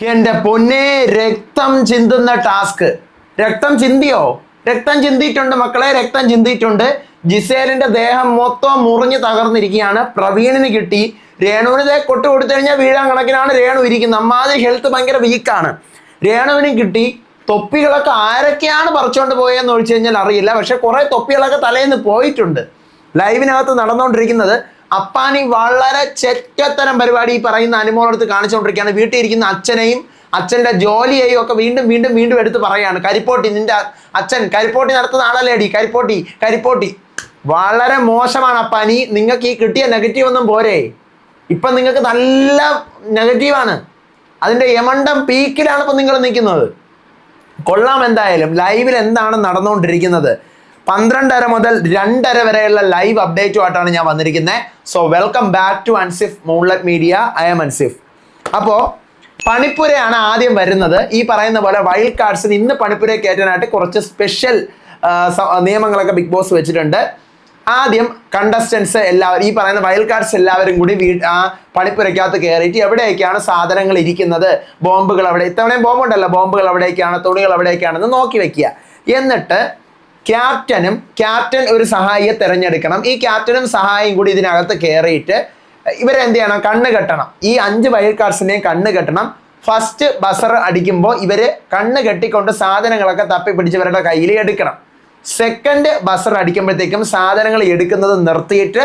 എന്റെ പൊന്നെ രക്തം ചിന്തുന്ന ടാസ്ക്. രക്തം ചിന്തിയോ? രക്തം ചിന്തിയിട്ടുണ്ട് മക്കളെ രക്തം ചിന്തിയിട്ടുണ്ട്. ജിസേലിന്റെ ദേഹം മൊത്തം മുറിഞ്ഞു തകർന്നിരിക്കുകയാണ്. പ്രവീണിന് കിട്ടി. രേണുവിന് ഇതേ കൊട്ട് കൊടുത്തു കഴിഞ്ഞാൽ വീഴാൻ കണക്കിനാണ് രേണു ഇരിക്കുന്നത്. അമ്മാതിരി ഹെൽത്ത് ഭയങ്കര വീക്കാണ് രേണുവിനും കിട്ടി. തൊപ്പികളൊക്കെ ആരൊക്കെയാണ് പറിച്ചുകൊണ്ട് പോയെന്ന് ഒഴിച്ചു കഴിഞ്ഞാൽ അറിയില്ല. പക്ഷെ കുറെ തൊപ്പികളൊക്കെ തലേന്ന് പോയിട്ടുണ്ട്. ലൈവിനകത്ത് നടന്നുകൊണ്ടിരിക്കുന്നത് അപ്പാനി വളരെ ചെറ്റത്തരം പരിപാടി ഈ പറയുന്ന അനുമോളടുത്ത് കാണിച്ചുകൊണ്ടിരിക്കുകയാണ്. വീട്ടിൽ ഇരിക്കുന്ന അച്ഛനെയും അച്ഛന്റെ ജോലിയെയും ഒക്കെ വീണ്ടും വീണ്ടും വീണ്ടും എടുത്ത് പറയുകയാണ്. കരിപ്പോട്ടി നിന്റെ അച്ഛൻ കരിപ്പോട്ടി നടത്തുന്ന ആളല്ലേടി കരിപ്പോട്ടി കരിപ്പോട്ടി. വളരെ മോശമാണ് അപ്പാനി. നിങ്ങൾക്ക് ഈ കിട്ടിയ നെഗറ്റീവ് ഒന്നും പോരെ. ഇപ്പം നിങ്ങൾക്ക് നല്ല നെഗറ്റീവാണ് അതിന്റെ യമണ്ടം പീക്കിലാണ് ഇപ്പം നിങ്ങൾ നിൽക്കുന്നത്. കൊള്ളാം എന്തായാലും. ലൈവിൽ എന്താണ് നടന്നുകൊണ്ടിരിക്കുന്നത്? പന്ത്രണ്ടര മുതൽ രണ്ടര വരെയുള്ള ലൈവ് അപ്ഡേറ്റുമായിട്ടാണ് ഞാൻ വന്നിരിക്കുന്നത് so welcome back to Ansif moonlet media I M Ansif അപ്പോ പണിപ്പുരയാണ് ആദ്യം വരുന്നത്. ഈ പറയുന്ന പോലെ വൈൽഡ് കാർഡ്സിന് ഇന്ന് പണിപ്പുര കയറ്റാനായിട്ട് കുറച്ച് സ്പെഷ്യൽ നിയമങ്ങളൊക്കെ ബിഗ് ബോസ് വെച്ചിട്ടുണ്ട്. ആദ്യം കണ്ടസ്റ്റൻസ് എല്ലാവരും ഈ പറയുന്ന വൈൽഡ് കാർഡ്സ് എല്ലാവരും കൂടി വീ ആ പണിപ്പുരയ്ക്കകത്ത് കയറിയിട്ട് എവിടെയൊക്കെയാണ് സാധനങ്ങൾ ഇരിക്കുന്നത്? ബോംബുകൾ അവിടെ ഇത്തവണയും ബോംബുണ്ടല്ലോ. ബോംബുകൾ എവിടേക്കാണ് തുണികൾ എവിടേക്കാണെന്ന് നോക്കി വെക്കുക. എന്നിട്ട് ക്യാപ്റ്റനും ക്യാപ്റ്റൻ ഒരു സഹായിയെ തിരഞ്ഞെടുക്കണം. ഈ ക്യാപ്റ്റനും സഹായിയും കൂടി ഇതിനകത്ത് കയറിയിട്ട് ഇവരെന്ത് ചെയ്യണം കണ്ണ് കെട്ടണം. ഈ അഞ്ച് വൈൽഡ് കാർഡ്സിനെയും കണ്ണ് കെട്ടണം. ഫസ്റ്റ് ബസർ അടിക്കുമ്പോൾ ഇവർ കണ്ണ് കെട്ടിക്കൊണ്ട് സാധനങ്ങളൊക്കെ തപ്പി പിടിച്ച് ഇവരുടെ കയ്യിൽ എടുക്കണം. സെക്കൻഡ് ബസർ അടിക്കുമ്പോഴത്തേക്കും സാധനങ്ങൾ എടുക്കുന്നത് നിർത്തിയിട്ട്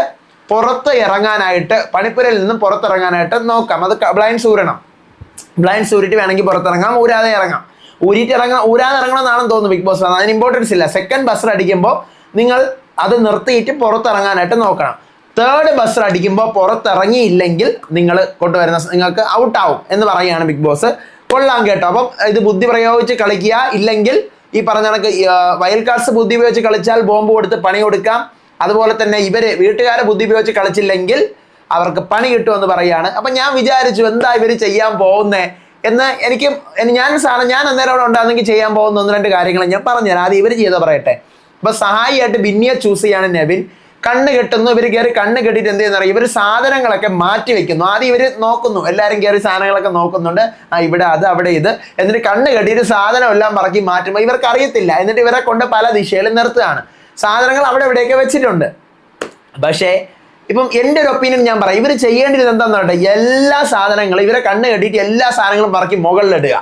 പുറത്ത് ഇറങ്ങാനായിട്ട് പണിപ്പുരയിൽ നിന്നും പുറത്തിറങ്ങാനായിട്ട് നോക്കാം. അത് ബ്ലൈൻഡ് സൂരണം. ബ്ലൈൻഡ് സൂരിട്ട് വേണമെങ്കിൽ പുറത്തിറങ്ങാം ഊരാതെ ഇറങ്ങാം. ഊരിയിട്ട് ഊരാതിറങ്ങണം എന്നാണെന്ന് തോന്നുന്നു ബിഗ് ബോസ് അതിന് ഇമ്പോർട്ടൻസ് ഇല്ല. സെക്കൻഡ് ബസ്സർ അടിക്കുമ്പോൾ നിങ്ങൾ അത് നിർത്തിയിട്ട് പുറത്തിറങ്ങാനായിട്ട് നോക്കണം. തേർഡ് ബസ്സർ അടിക്കുമ്പോൾ പുറത്തിറങ്ങിയില്ലെങ്കിൽ നിങ്ങൾ കൊണ്ടുവരുന്ന നിങ്ങൾക്ക് ഔട്ടാവും എന്ന് പറയുകയാണ് ബിഗ് ബോസ് കൊള്ളാം കേട്ടോ. അപ്പം ഇത് ബുദ്ധി പ്രയോഗിച്ച് കളിക്കുക. ഇല്ലെങ്കിൽ ഈ പറഞ്ഞ കണക്ക് വയൽ കാർഡ്സ് ബുദ്ധി ഉപയോഗിച്ച് കളിച്ചാൽ ബോംബ് കൊടുത്ത് പണി കൊടുക്കാം. അതുപോലെ തന്നെ ഇവർ വീട്ടുകാരെ ബുദ്ധി ഉപയോഗിച്ച് കളിച്ചില്ലെങ്കിൽ അവർക്ക് പണി കിട്ടുമെന്ന് പറയുകയാണ്. അപ്പം ഞാൻ വിചാരിച്ചു എന്താ ഇവർ ചെയ്യാൻ പോകുന്നേ? എന്ന് എനിക്ക് ഞാൻ സാധനം ഞാൻ അന്നേരം അവിടെ ഉണ്ടാകുന്നെങ്കിൽ ചെയ്യാൻ പോകുന്ന ഒന്ന് രണ്ട് കാര്യങ്ങൾ ഞാൻ പറഞ്ഞുതരാം. ആദ്യം ഇവർ ചെയ്ത് പറയട്ടെ. അപ്പൊ സഹായിയായിട്ട് ബിന്നിയെ ചൂസ് ചെയ്യാണ് നെവിൻ കണ്ണ് കെട്ടുന്നു. ഇവർ കയറി കണ്ണ് കെട്ടിയിട്ട് എന്ത് ചെയ്യുന്ന ഇവർ സാധനങ്ങളൊക്കെ മാറ്റി വെക്കുന്നു. ആദ്യം ഇവർ നോക്കുന്നു. എല്ലാവരും കയറി സാധനങ്ങളൊക്കെ നോക്കുന്നുണ്ട്. ആ ഇവിടെ അത് അവിടെ ഇത്. എന്നിട്ട് കണ്ണ് കെട്ടിയിട്ട് സാധനം എല്ലാം പറക്കി മാറ്റുമ്പോൾ ഇവർക്ക് അറിയത്തില്ല. എന്നിട്ട് ഇവരെ കൊണ്ട് പല ദിശയിലും നിർത്തുകയാണ്. സാധനങ്ങൾ അവിടെ ഇവിടെയൊക്കെ വെച്ചിട്ടുണ്ട്. പക്ഷേ ഇപ്പം എന്റെ ഒരു ഒപ്പീനിയൻ ഞാൻ പറയാം. ഇവർ ചെയ്യേണ്ടത് എന്താണെന്ന് പറയട്ടെ എല്ലാ സാധനങ്ങളും ഇവരെ കണ്ണ് കെട്ടിയിട്ട് എല്ലാ സാധനങ്ങളും പറക്കി മുകളിലിടുക.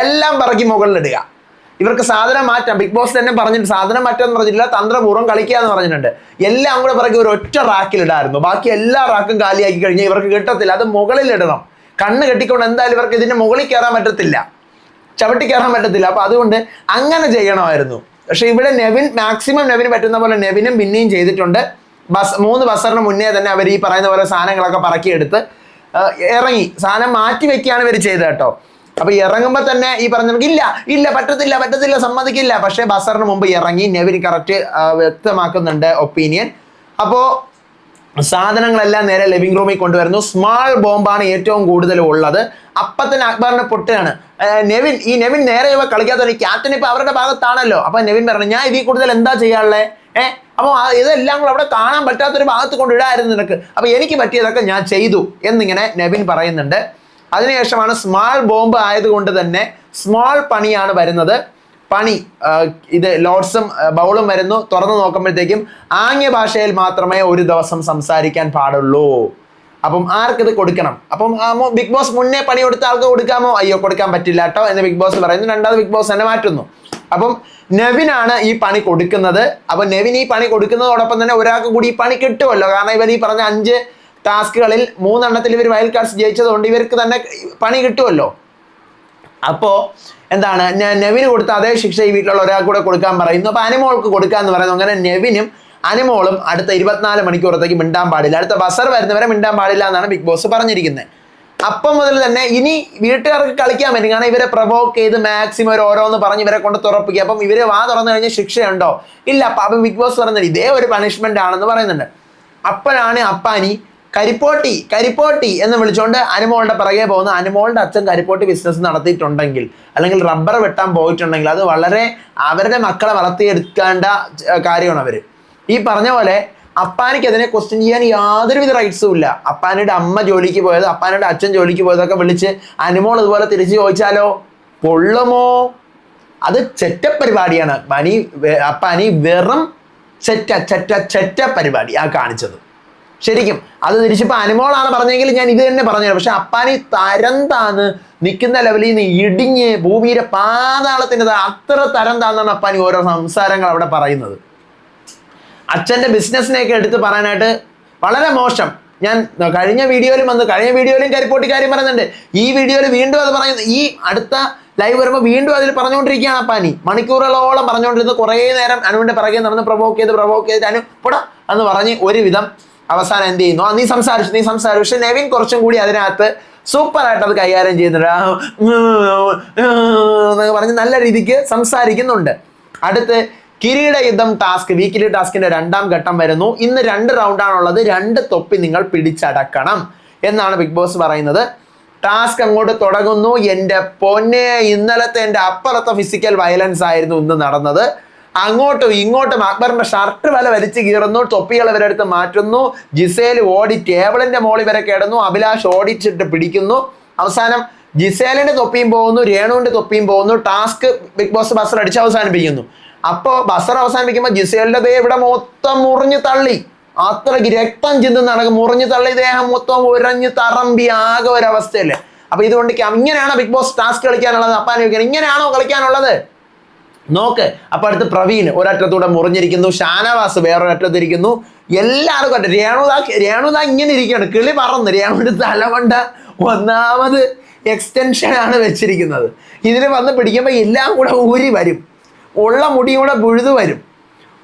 എല്ലാം പറക്കി മുകളിലിടുക. ഇവർക്ക് സാധനം മാറ്റാം. ബിഗ് ബോസ് തന്നെ പറഞ്ഞിട്ട് സാധനം മാറ്റാന്ന് പറഞ്ഞിട്ടില്ല തന്ത്രപൂർവം കളിക്കുക എന്ന് പറഞ്ഞിട്ടുണ്ട്. എല്ലാം കൂടെ പറക്കി ഒരു ഒറ്റ റാക്കിലിടായിരുന്നു ബാക്കി എല്ലാ റാക്കും കാലിയാക്കി കഴിഞ്ഞാൽ ഇവർക്ക് കിട്ടത്തില്ല. അത് മുകളിലിടണം കണ്ണ് കെട്ടിക്കൊണ്ട് എന്തായാലും ഇവർക്ക് ഇതിന്റെ മുകളിൽ കയറാൻ പറ്റത്തില്ല. ചവിട്ടി കയറാൻ പറ്റത്തില്ല. അപ്പൊ അതുകൊണ്ട് അങ്ങനെ ചെയ്യണമായിരുന്നു. പക്ഷെ ഇവിടെ നെവിൻ മാക്സിമം നെവിന് പറ്റുന്ന പോലെ നെവിനും പിന്നെയും ചെയ്തിട്ടുണ്ട്. ബസ് മൂന്ന് ബസറിന് മുന്നേ തന്നെ അവർ ഈ പറയുന്ന പോലെ സാധനങ്ങളൊക്കെ പറക്കിയെടുത്ത് ഇറങ്ങി. സാധനം മാറ്റി വെക്കുകയാണ് ഇവർ ചെയ്തത് കേട്ടോ. അപ്പൊ ഇറങ്ങുമ്പോൾ തന്നെ ഈ പറഞ്ഞ നമുക്ക് ഇല്ല ഇല്ല പറ്റത്തില്ല പറ്റത്തില്ല സമ്മതിക്കില്ല. പക്ഷെ ബസറിന് മുമ്പ് ഇറങ്ങി നെവിൻ കറക്റ്റ് വ്യക്തമാക്കുന്നുണ്ട് ഒപ്പീനിയൻ അപ്പോ സാധനങ്ങളെല്ലാം നേരെ ലിവിംഗ് റൂമിൽ കൊണ്ടുവരുന്നു. സ്മാൾ ബോംബാണ് ഏറ്റവും കൂടുതൽ ഉള്ളത്. അപ്പത്തിന് അക്ബറിന്റെ അക്ബറിനെ നെവിൻ ഈ നെവിൻ നേരെ ഇവ കളിക്കാത്ത ക്യാപ്റ്റൻ ഇപ്പൊ അവരുടെ ഭാഗത്താണല്ലോ. അപ്പൊ നെവിൻ പറഞ്ഞു ഞാൻ ഇതിൽ കൂടുതൽ എന്താ ചെയ്യാനുള്ളത് ഏഹ് അപ്പൊ ആ ഇതെല്ലാം കൂടെ അവിടെ കാണാൻ പറ്റാത്തൊരു ഭാഗത്ത് കൊണ്ടിടായിരുന്നു നിനക്ക്. അപ്പൊ എനിക്ക് പറ്റിയതൊക്കെ ഞാൻ ചെയ്തു എന്നിങ്ങനെ നെവിൻ പറയുന്നുണ്ട്. അതിനുശേഷമാണ് സ്മാൾ ബോംബ് ആയതുകൊണ്ട് തന്നെ സ്മാൾ പണിയാണ് വരുന്നത്. പണി ഇത് ലോഡ്സും ബൗളും വരുന്നു. തുറന്നു നോക്കുമ്പോഴത്തേക്കും ആംഗ്യ ഭാഷയിൽ മാത്രമേ ഒരു ദിവസം സംസാരിക്കാൻ പാടുള്ളൂ. അപ്പം ആർക്കിത് കൊടുക്കണം? അപ്പം ബിഗ് ബോസ് മുന്നേ പണി കൊടുത്ത ആൾക്ക് കൊടുക്കാമോ? അയ്യോ കൊടുക്കാൻ പറ്റില്ല കേട്ടോ എന്ന് ബിഗ് ബോസ് പറയുന്നു. രണ്ടാമത് ബിഗ് ബോസ് തന്നെ മാറ്റുന്നു. അപ്പം നെവിനാണ് ഈ പണി കൊടുക്കുന്നത്. അപ്പം നെവിൻ ഈ പണി കൊടുക്കുന്നതോടൊപ്പം തന്നെ ഒരാൾക്ക് കൂടി ഈ പണി കിട്ടുമല്ലോ കാരണം ഇവർ ഈ പറഞ്ഞ അഞ്ച് ടാസ്കുകളിൽ മൂന്നെണ്ണത്തിൽ ഇവർ വൈൽഡ് കാർഡ്സ് ജയിച്ചതുകൊണ്ട് ഇവർക്ക് തന്നെ പണി കിട്ടുമല്ലോ അപ്പോ എന്താണ്? ഞാൻ നെവിന് കൊടുത്ത അതേ ശിക്ഷ ഈ വീട്ടിലുള്ള ഒരാൾ കൂടെ കൊടുക്കാൻ പറയുന്നു. അപ്പോൾ അനിമോൾക്ക് കൊടുക്കാന്ന് പറയുന്നു. അങ്ങനെ നെവിനും അനിമോളും അടുത്ത ഇരുപത്തിനാല് മണിക്കൂറത്തേക്ക് മിണ്ടാൻ പാടില്ല. അടുത്ത ബസർ വരുന്നവരെ മിണ്ടാൻ പാടില്ല എന്നാണ് ബിഗ് ബോസ് പറഞ്ഞിരിക്കുന്നത് അപ്പം മുതൽ തന്നെ ഇനി വീട്ടുകാർക്ക് കളിക്കാൻ പറ്റും. കാരണം ഇവരെ പ്രൊവോക്ക് ചെയ്ത് മാക്സിമം ഒരു ഓരോന്ന് പറഞ്ഞ് ഇവരെ കൊണ്ട് തുറപ്പിക്കുക അപ്പം ഇവർ വാ തുറന്നു കഴിഞ്ഞാൽ ശിക്ഷയുണ്ടോ? ഇല്ല. അപ്പം അപ്പം ബിഗ് ബോസ് പറയുന്നത് ഇതേ ഒരു പണിഷ്മെന്റ് ആണെന്ന് പറയുന്നുണ്ട്. അപ്പോഴാണ് അപ്പാനി കരിപ്പോട്ടി കരിപ്പോട്ടി എന്ന് വിളിച്ചുകൊണ്ട് അനുമോളുടെ പിറകെ പോകുന്ന അനുമോളുടെ അച്ഛൻ കരിപ്പോട്ടി ബിസിനസ് നടത്തിയിട്ടുണ്ടെങ്കിൽ അല്ലെങ്കിൽ റബ്ബർ വെട്ടാൻ പോയിട്ടുണ്ടെങ്കിൽ അത് വളരെ അവരുടെ മക്കളെ വളർത്തിയെടുക്കേണ്ട കാര്യമാണ് അവർ ഈ പറഞ്ഞ പോലെ അപ്പാനിക്ക് അതിനെ ക്വസ്റ്റ്യൻ ചെയ്യാൻ യാതൊരുവിധ റൈറ്റ്സും ഇല്ല. അപ്പാനയുടെ അമ്മ ജോലിക്ക് പോയത് അപ്പാനയുടെ അച്ഛൻ ജോലിക്ക് പോയതൊക്കെ വിളിച്ച് അനുമോൾ ഇതുപോലെ തിരിച്ചു ചോദിച്ചാലോ? പൊള്ളുമോ? അത് ചെറ്റ പരിപാടിയാണ്. പനി അപ്പാനി വെറും ചെറ്റ ചെറ്റ ചെറ്റ പരിപാടി ആ കാണിച്ചത്. ശരിക്കും. അത് തിരിച്ചിപ്പോൾ അനുമോളാണ് പറഞ്ഞെങ്കിൽ ഞാൻ ഇത് തന്നെ പറഞ്ഞു പക്ഷെ അപ്പാനി തരം താന്ന് നിൽക്കുന്ന ലെവലിൽ നിന്ന് ഇടിഞ്ഞ് ഭൂമിയുടെ പാതാളത്തിന്റെ അത്ര തരം താന്നാണ് അപ്പാനി ഓരോ സംസാരങ്ങൾ അവിടെ പറയുന്നത്. അച്ഛന്റെ ബിസിനസ്സിനെയൊക്കെ എടുത്ത് പറയാനായിട്ട് വളരെ മോശം. ഞാൻ കഴിഞ്ഞ വീഡിയോയിലും വന്ന് കഴിഞ്ഞ വീഡിയോയിലും കരിപ്പോട്ടി കാര്യം പറയുന്നുണ്ട്. ഈ വീഡിയോയിൽ വീണ്ടും അത് പറയുന്നത് ഈ അടുത്ത ലൈവ് വരുമ്പോൾ വീണ്ടും അതിൽ പറഞ്ഞുകൊണ്ടിരിക്കുകയാണ് അപ്പാനി. മണിക്കൂറുകളോളം പറഞ്ഞുകൊണ്ടിരുന്ന കുറേ നേരം അനുവിന്റെ പിറകെ നടന്ന് പ്രൊവോക്ക് ചെയ്ത് പ്രൊവോക്ക് ചെയ്ത് അനു പൊടാ എന്ന് പറഞ്ഞ് ഒരുവിധം അവസാനം എന്ത് ചെയ്യുന്നു? നീ സംസാരിച്ചു നീ സംസാരിച്ചു. പക്ഷെ നെവിൻ കുറച്ചും കൂടി അതിനകത്ത് സൂപ്പറായിട്ട് അത് കൈകാര്യം ചെയ്യുന്നുണ്ട്. എന്നൊക്കെ പറഞ്ഞ് നല്ല രീതിക്ക് സംസാരിക്കുന്നുണ്ട്. അടുത്ത് കിരീട യുദ്ധം ടാസ്ക് വീക്കിലി ടാസ്കിന്റെ രണ്ടാം ഘട്ടം വരുന്നു. ഇന്ന് രണ്ട് റൗണ്ടാണുള്ളത് രണ്ട് തൊപ്പി നിങ്ങൾ പിടിച്ചടക്കണം എന്നാണ് ബിഗ് ബോസ് പറയുന്നത്. ടാസ്ക് അങ്ങോട്ട് തുടങ്ങുന്നു. എന്റെ പൊന്നെ ഇന്നലത്തെ എന്റെ അപ്പുറത്തെ ഫിസിക്കൽ വയലൻസ് ആയിരുന്നു ഇന്ന് നടന്നത്. അങ്ങോട്ടും ഇങ്ങോട്ടും അക്ബറിന്റെ ഷർട്ട് വല വലിച്ചു കീറുന്നു തൊപ്പികൾ ഇവരെടുത്ത് മാറ്റുന്നു ജിസേൽ ഓടി ടേബിളിന്റെ മോളിൽ വരെ കേടുന്നു അഭിലാഷ് ഓടിച്ചിട്ട് പിടിക്കുന്നു. അവസാനം ജിസേലിന്റെ തൊപ്പിയും പോകുന്നു രേണുവിന്റെ തൊപ്പിയും പോകുന്നു ടാസ്ക് ബിഗ് ബോസ് ബസർ അടിച്ച് അവസാനിപ്പിക്കുന്നു. അപ്പോൾ ബസർ അവസാനിപ്പിക്കുമ്പോൾ ജിസേലിന്റെ ദേ ഇവിടെ മൊത്തം മുറിഞ്ഞു തള്ളി. അത്രയ്ക്ക് രക്തം ചിന്തുന്ന നടക്കും മുറിഞ്ഞു തള്ളി ദേഹം മൊത്തം ഉരഞ്ഞു തറമ്പി ആകെ ഒരവസ്ഥയല്ലേ? അപ്പൊ ഇതുകൊണ്ട് ഇങ്ങനെയാണോ ബിഗ് ബോസ് ടാസ്ക് കളിക്കാനുള്ളത്? അപ്പാൻ ഇങ്ങനെയാണോ കളിക്കാനുള്ളത്? നോക്ക് അപ്പൊ അടുത്ത് പ്രവീൺ ഒരറ്റത്തൂടെ മുറിഞ്ഞിരിക്കുന്നു ഷാനവാസ് വേറൊരറ്റത്തിരിക്കുന്നു. എല്ലാവർക്കും ഉണ്ട് രേണുദാ രേണുദാ ഇങ്ങനെ ഇരിക്കുകയാണ്. കിളി പറന്ന് രേണുവിന്റെ തലമണ്ട ഒന്നാമത് എക്സ്റ്റൻഷൻ ആണ് വെച്ചിരിക്കുന്നത്. ഇതിന് വന്ന് പിടിക്കുമ്പോൾ എല്ലാം കൂടെ ഊരി വരും. ഉള്ള മുടിയും കൂടെ പുഴുതു വരും.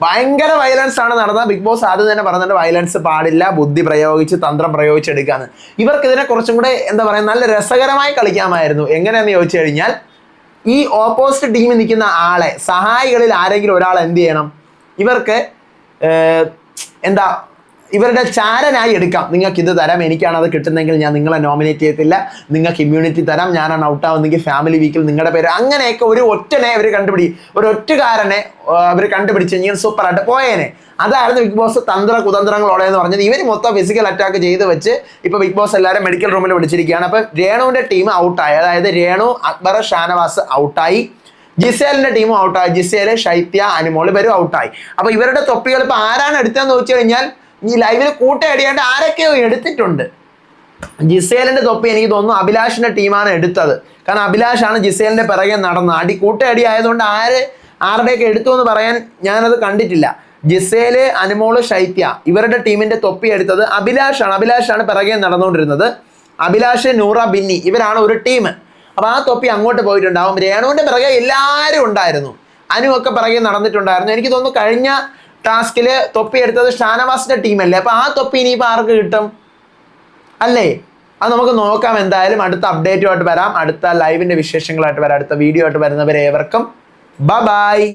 ഭയങ്കര വയലൻസ് ആണ് നടന്നത്. ബിഗ് ബോസ് ആദ്യം തന്നെ പറഞ്ഞിട്ട് വയലൻസ് പാടില്ല ബുദ്ധി പ്രയോഗിച്ച് തന്ത്രം പ്രയോഗിച്ചെടുക്കാന്ന് ഇവർക്ക് ഇതിനെ കുറച്ചും കൂടെ എന്താ പറയുക നല്ല രസകരമായി കളിക്കാമായിരുന്നു. എങ്ങനെയെന്ന് ചോദിച്ചു കഴിഞ്ഞാൽ ഈ ഓപ്പോസിറ്റ് ടീമിൽ നിൽക്കുന്ന ആളെ സഹായികളിൽ ആരെങ്കിലും ഒരാൾ എന്ത് ചെയ്യണം? ഇവർക്ക് എന്താ ഇവരുടെ ചാരനായി എടുക്കാം. നിങ്ങൾക്ക് ഇത് തരാം. എനിക്കാണ് അത് കിട്ടുന്നതെങ്കിൽ ഞാൻ നിങ്ങളെ നോമിനേറ്റ് ചെയ്യത്തില്ല. നിങ്ങൾക്ക് ഇമ്മ്യൂണിറ്റി തരാം. ഞാനാണ് ഔട്ട് ആവുന്നെങ്കിൽ ഫാമിലി വീക്കിൽ നിങ്ങളുടെ പേര്. അങ്ങനെയൊക്കെ ഒരു ഒറ്റനെ അവർ കണ്ടുപിടി ഒരു ഒറ്റുകാരനെ അവർ കണ്ടുപിടിച്ച് കഴിഞ്ഞാൽ സൂപ്പറായിട്ട് പോയേനെ. അതായിരുന്നു ബിഗ് ബോസ് തന്ത്ര കുതന്ത്രങ്ങളോടെ എന്ന് പറഞ്ഞത്. ഇവർ മൊത്തം ഫിസിക്കൽ അറ്റാക്ക് ചെയ്ത് വെച്ച് ഇപ്പൊ ബിഗ് ബോസ് എല്ലാവരും മെഡിക്കൽ റൂമിൽ വിളിച്ചിരിക്കുകയാണ്. അപ്പൊ രേണുവിന്റെ ടീം ഔട്ടായി അതായത് രേണു അക്ബർ ഷാനവാസ് ഔട്ടായി ജിസേലിന്റെ ടീമും ഔട്ടായി ജിസേൽ ശൈത്യ അനുമോൾ ഇവരും ഔട്ടായി അപ്പൊ ഇവരുടെ തൊപ്പികൾ ഇപ്പൊ ആരാണ് എടുത്തതെന്ന് ചോദിച്ചു കഴിഞ്ഞാൽ ഈ ലൈവിൽ കൂട്ടയടിയാണ്ട് ആരൊക്കെയോ എടുത്തിട്ടുണ്ട്. ജിസേലിന്റെ തൊപ്പി എനിക്ക് തോന്നുന്നു അഭിലാഷിന്റെ ടീമാണ് എടുത്തത്. കാരണം അഭിലാഷാണ് ജിസേലിന്റെ പിറകെ നടന്നത്. അടി കൂട്ടയടി ആയതുകൊണ്ട് ആര് ആരുടെയൊക്കെ എടുത്തു എന്ന് പറയാൻ ഞാനത് കണ്ടിട്ടില്ല. ജിസേൽ അനുമോൾ ശൈത്യ ഇവരുടെ ടീമിന്റെ തൊപ്പി എടുത്തത് അഭിലാഷാണ്. അഭിലാഷാണ് പിറകെ നടന്നുകൊണ്ടിരുന്നത്. അഭിലാഷ് നൂറ ബിന്നി ഇവരാണ് ഒരു ടീം അപ്പൊ ആ തൊപ്പി അങ്ങോട്ട് പോയിട്ടുണ്ടാവും. രേണുവിന്റെ പിറകെ എല്ലാവരും ഉണ്ടായിരുന്നു. അനു ഒക്കെ പിറകെ നടന്നിട്ടുണ്ടായിരുന്നു. എനിക്ക് തോന്നുന്നു കഴിഞ്ഞ ടാസ്കിൽ തൊപ്പി എടുത്തത് ഷാനവാസിന്റെ ടീമല്ലേ? അപ്പൊ ആ തൊപ്പി ഇനിയിപ്പോ ആർക്ക് കിട്ടും? അല്ലേ? അത് നമുക്ക് നോക്കാം എന്തായാലും. അടുത്ത അപ്ഡേറ്റുമായിട്ട് വരാം. അടുത്ത ലൈവിന്റെ വിശേഷങ്ങളായിട്ട് വരാം. അടുത്ത വീഡിയോ ആയിട്ട് വരുന്നവരെ ഏവർക്കും ബ ബായ്